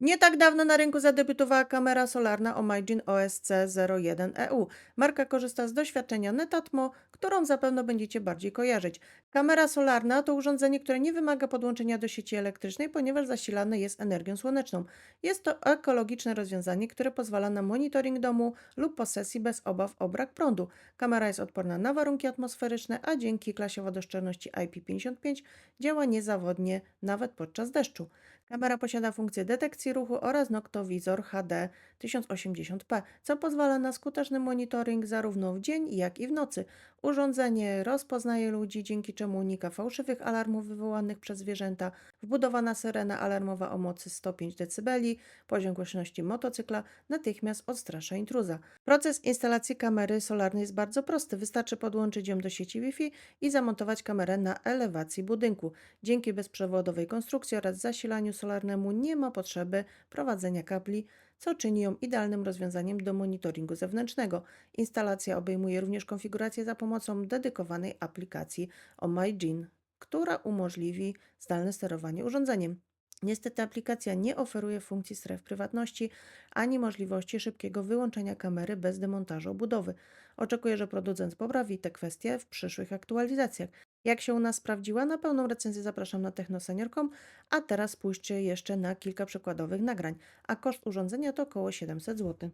Nie tak dawno na rynku zadebiutowała kamera solarna Omagin OSC01EU. Marka korzysta z doświadczenia Netatmo, którą zapewne będziecie bardziej kojarzyć. Kamera solarna to urządzenie, które nie wymaga podłączenia do sieci elektrycznej, ponieważ zasilane jest energią słoneczną. Jest to ekologiczne rozwiązanie, które pozwala na monitoring domu lub posesji bez obaw o brak prądu. Kamera jest odporna na warunki atmosferyczne, a dzięki klasie wodoszczelności IP55 działa niezawodnie nawet podczas deszczu. Kamera posiada funkcję detekcji ruchu oraz noktowizor HD 1080p, co pozwala na skuteczny monitoring zarówno w dzień, jak i w nocy. Urządzenie rozpoznaje ludzi, dzięki czemu unika fałszywych alarmów wywołanych przez zwierzęta. Wbudowana syrena alarmowa o mocy 105 dB, poziom głośności motocykla natychmiast odstrasza intruza. Proces instalacji kamery solarnej jest bardzo prosty. Wystarczy podłączyć ją do sieci Wi-Fi i zamontować kamerę na elewacji budynku. Dzięki bezprzewodowej konstrukcji oraz zasilaniu solarnemu nie ma potrzeby prowadzenia kabli, co czyni ją idealnym rozwiązaniem do monitoringu zewnętrznego. Instalacja obejmuje również konfigurację za pomocą dedykowanej aplikacji OMyGen, która umożliwi zdalne sterowanie urządzeniem. Niestety aplikacja nie oferuje funkcji stref prywatności ani możliwości szybkiego wyłączenia kamery bez demontażu obudowy. Oczekuję, że producent poprawi te kwestie w przyszłych aktualizacjach. Jak się u nas sprawdziła, na pełną recenzję zapraszam na technosenior.com, a teraz spójrzcie jeszcze na kilka przykładowych nagrań, a koszt urządzenia to około 700 zł.